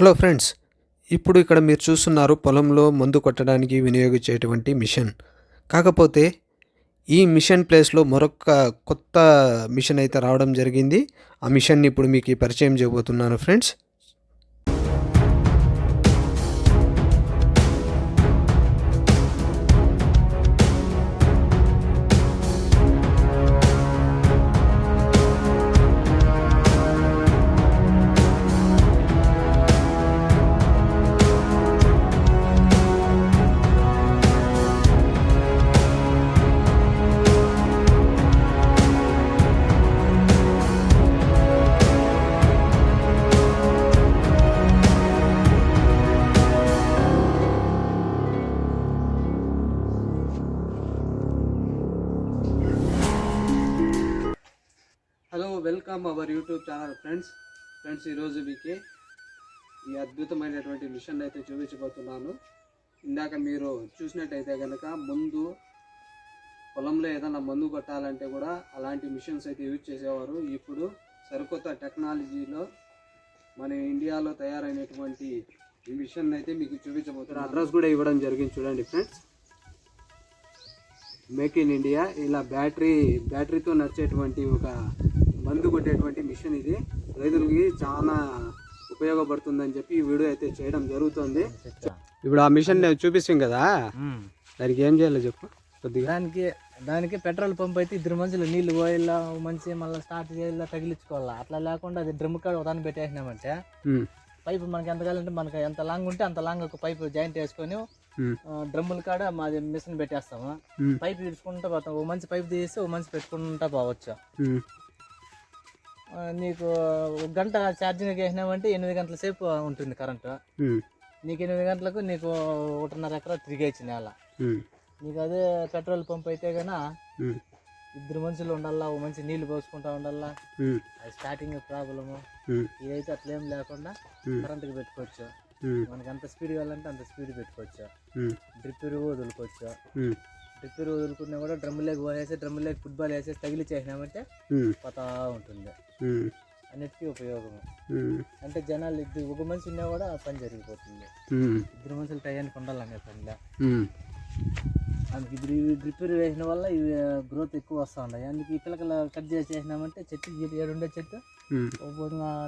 Hello friends ఇప్పుడు ఇక్కడ మీరు చూస్తున్నారు పొలంలో మందు కొట్టడానికి వినియోగించేటువంటి మిషన్. కాకపోతే ఈ మిషన్ ప్లేస్లో మరొక కొత్త మిషన్ అయితే రావడం జరిగింది. ఆ మిషన్ని ఇప్పుడు మీకు పరిచయం చేయబోతున్నాను friends. Welcome our YouTube channel friends. Friends ఈరోజు మీకు ఈ అద్భుతమైనటువంటి మిషన్ అయితే చూపించబోతున్నాను. ఇందాక మీరు చూసినట్టయితే కనుక ముందు పొలంలో ఏదైనా మందు కొట్టాలంటే కూడా అలాంటి మిషన్స్ అయితే యూజ్ చేసేవారు. ఇప్పుడు సరికొత్త టెక్నాలజీలో మన ఇండియాలో తయారైనటువంటి ఈ మిషన్ అయితే మీకు చూపించబోతున్నారు అడ్రస్ కూడా ఇవ్వడం జరిగింది చూడండి ఫ్రెండ్స్. Make in India. ఇలా బ్యాటరీ బ్యాటరీతో నడిచేటువంటి ఒక మందు కొట్టేటువంటి మిషన్ ఇది. రైతులకి చాలా ఉపయోగపడుతుందని చెప్పి ఈ వీడియో అయితే చేయడం జరుగుతుంది. ఇప్పుడు ఆ మిషన్ చూపిస్తాం కదా. దానికి ఏం చేయాలో చెప్పు కొద్దిగా. దానికి దానికి పెట్రోల్ పంప్ అయితే ఇద్దరు మనుషులు నీళ్ళు పోయిలా మంచి మళ్ళీ స్టార్ట్ చేయాలా తగిలించుకోవాలా? అట్లా లేకుండా అది డ్రమ్ కాడ ఒకదాన్ని పెట్టేసినామంటే పైపు మనకి ఎంత కావాలంటే మనకి ఎంత లాంగ్ ఉంటే అంత లాంగ్ ఒక పైపు జాయింట్ వేసుకొని డ్రమ్ముల కాడ మాది మిషన్ పెట్టేస్తాము. పైపు ఇడుచుకుంటా పోతాం. ఓ మంచి పైపు తీసి ఓ మంచి పెట్టుకుంటా పోవచ్చు. నీకు ఒక గంట ఛార్జింగ్ వేసినామంటే ఎనిమిది గంటల సేపు ఉంటుంది కరెంటు నీకు ఎనిమిది గంటలకు నీకు ఒకటిన్నర ఎకరా తిరిగేచ్చు నేల. నీకు అదే పెట్రోల్ పంప్ అయితే ఉమ్, ఇద్దరు మనుషులు ఉండాలా ఓ మంచి నీళ్ళు పోసుకుంటా ఉండాలా? అది స్టార్టింగ్ ప్రాబ్లము ఇదైతే అట్లా లేకుండా కరెంట్కి పెట్టుకోవచ్చు. మనకి ఎంత స్పీడ్ కావాలంటే అంత స్పీడ్ పెట్టుకోవచ్చు. డ్రిప్ వదులుకోవచ్చు. ఎరువు వదులుకున్నా కూడా డ్రమ్ లేక పోసేసి డ్రమ్ లేక ఫుట్బాల్ వేసేసి తగిలి చేసినామంటే ఉమ్, పోతా ఉంటుంది అన్నిటికీ ఉపయోగము ఉమ్, అంటే జనాలు ఇద్దరు ఒక మనిషి ఉన్నా కూడా పని జరిగిపోతుంది. ఇద్దరు మనుషులు టయానికి ఉండాలనే పనిలో. అందుకు డ్రిప్ ఎరువు వేసిన వల్ల ఇవి గ్రోత్ ఎక్కువ వస్తూ ఉన్నాయి. అందుకు ఈ పిల్లకలు కట్ చేసి చేసినామంటే చెట్టు ఏడుండే చెట్టు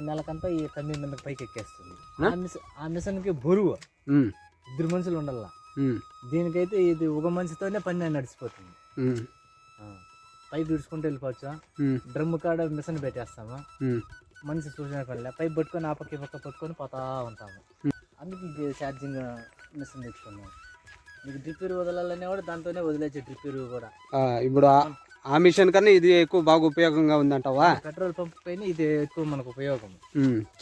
నెలకంతా ఈ కమ్మి మీద పైకి ఎక్కేస్తుంది ఆ? మిషన్ మిషన్కి బరువు. ఇద్దరు మనుషులు ఉండాల. దీనికైతే ఇది ఒక మనిషితోనే పని నడిచిపోతుంది. పైప్ ఇడుచుకుంటూ వెళ్ళిపోవచ్చు? డ్రమ్ కాడ మిషన్ పెట్టేస్తాము. మనిషి చూసిన పనిలే పైప్ పట్టుకొని ఆ పక్క పక్క పట్టుకొని పోతా ఉంటాము. అందుకు ఇది ఛార్జింగ్ మిషన్ తెచ్చుకున్నాం. మీకు డ్రిప్ ఎరువు వదలాలనే కూడా దాంతోనే వదిలేచ్చే డ్రిప్ ఎరువు కూడా. ఇప్పుడు ఆ- మిషన్ కన్నా ఇది ఎక్కువ బాగా ఉపయోగంగా ఉందంటావా? పెట్రోల్ పంప్ పైన ఇది ఎక్కువ మనకు ఉపయోగం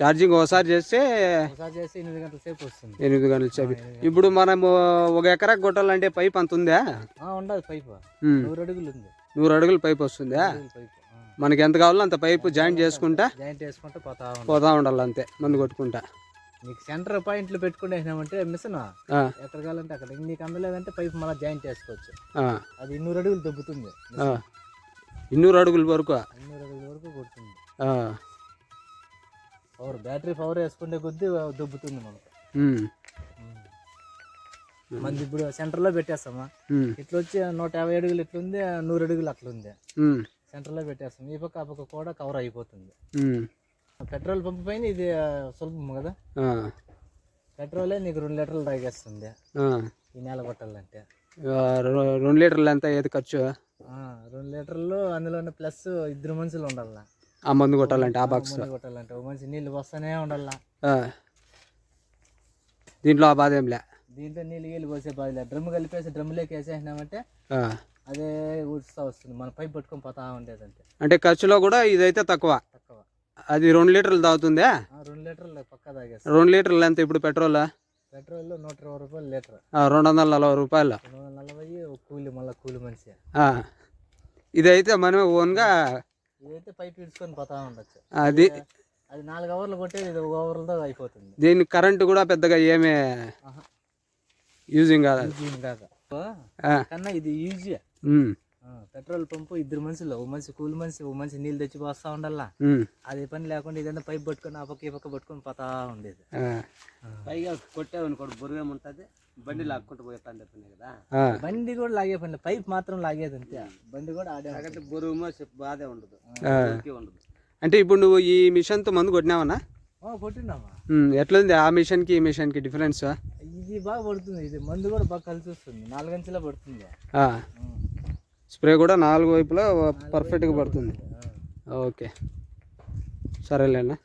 ఛార్జింగ్ ఒకసారి చేస్తే ఒకసారి చేస్తే ఎనిమిది గంటల సేపు వస్తుంది. ఎనిమిది గంటలు సేపు. ఇప్పుడు మనము ఒక ఎకరాకు కొట్టాలంటే పైప్ అంత ఉందా? ఉండదు పైప్. నూరు అడుగులు ఉంది. నూరు అడుగుల పైప్ వస్తుందా. మనకి ఎంత కావాలో అంత పైపు జాయింట్ చేసుకుంటా జాయింట్ వేసుకుంటే పోతా పోతా ఉండాలి అంతే మందు కొట్టుకుంటా. నీకు సెంటర్ పాయింట్లు పెట్టుకునేసినామంటే మిషన్ ఎక్కడ కావాలంటే అక్కడ. నీకు అందలేదంటే పైప్ మళ్ళీ జాయింట్ వేసుకోవచ్చు ఆ, అది ఇన్నూరు అడుగులు దొబ్బుతుంది. ఇన్నూరు అడుగుల వరకు? ఇన్నూరు అడుగుల వరకు కొడుతుంది. పవర్ బ్యాటరీ పవర్ వేసుకుంటే కొద్దీ దొబ్బుతుంది మనకు. మనది ఇప్పుడు సెంటర్లో పెట్టేస్తామా? ఇట్లా వచ్చి నూట యాభై అడుగులు ఇట్లుంది నూరు అడుగులు అట్లుంది. సెంటర్లో పెట్టేస్తాం. ఈ పక్క ఆ పక్క కూడా కవర్ అయిపోతుంది. పెట్రోల్ పంప్ పైన ఇది సులభం కదా? పెట్రోలే నీకు రెండు లీటర్లు తాగేస్తుంది. ఈ నెల కొట్టాలంటే. రెండు లీటర్లు ఎంత ఏది ఖర్చు? రెండు లీటర్లు అందులోనే ప్లస్ ఇద్దరు మనుషులు ఉండాలా ఆ మందు కొట్టాలంటే ఆ బాక్స్ కొట్టాలంటే. ఒక మనిషి నీళ్ళు వస్తూనే ఉండాలా దీంట్లో ఆ బాధ ఏంలే దీంట్లో నీళ్ళు గీళ్ళు పోసే బాధలే డ్రమ్ కలిపేసి డ్రమ్లోకి వేసేసినామంటే. అదే ఊడుస్తూ వస్తుంది. మన పైప్ పట్టుకొని పోతా ఉండేది అంతే అంటే ఖర్చులో కూడా ఇదైతే తక్కువ. అది రెండు లీటర్లు తాగుతుందా? రెండు లీటర్లు పక్క తాగేస్తాం. రెండు లీటర్లు ఎంత ఇప్పుడు పెట్రోల్? పెట్రోల్ నూట ఇరవై రూపాయలు లీటర్. రెండు వందల నలభై రూపాయలు. రెండు వందల నలభై కూలి మళ్ళీ కూలి మనిషి. ఇదైతే మనమే ఓన్గా ఇదైతే పైప్ ఇడుచుకొని పోతా ఉండొచ్చు. అది అది నాలుగు అవర్లు కొట్టేది ఇది ఒక అవర్లతో అయిపోతుంది. దీనికి కరెంటు కూడా పెద్దగా ఏమీ. యూజింగ్ కాదు కాక ఆ. కన్నా ఇది ఈజీ పెట్రోల్ పంపు ఇద్దరు మనుషులు ఓ మనిషి కూలి మనిషి ఓ మనిషి నీళ్ళు తెచ్చి పోస్తా ఉండాలా. అదే పని లేకుండా ఇదంతా పైప్ పట్టుకొని ఆ పక్క ఈ పక్క పట్టుకొని పోతా ఉండేది. ఆ. పైగా కొట్టావనుకోడు బురుగం ఉంటుంది? బండి లాక్కుంటూ పోతాను చెప్పింది కదా? ఆ. బండి కూడా లాగే పని. పైప్ మాత్రం లాగేది అంతే. బండి కూడా ఆడే బరువు బాధే ఉండదు. ఉండదు. అంటే ఇప్పుడు నువ్వు ఈ మిషన్తో మందు కొట్టినావనా? ఉమ్, ఎట్లుంది? ఆ మిషన్కి ఈ మిషన్కి డిఫరెన్స్ ఇది బాగా పడుతుంది ఇది మందు కూడా బాగా కలిసి వస్తుంది నాలుగంచెలా పడుతుంది. స్ప్రే కూడా నాలుగు వైపులా పర్ఫెక్ట్గా పడుతుంది. ఓకే. సరేలేనా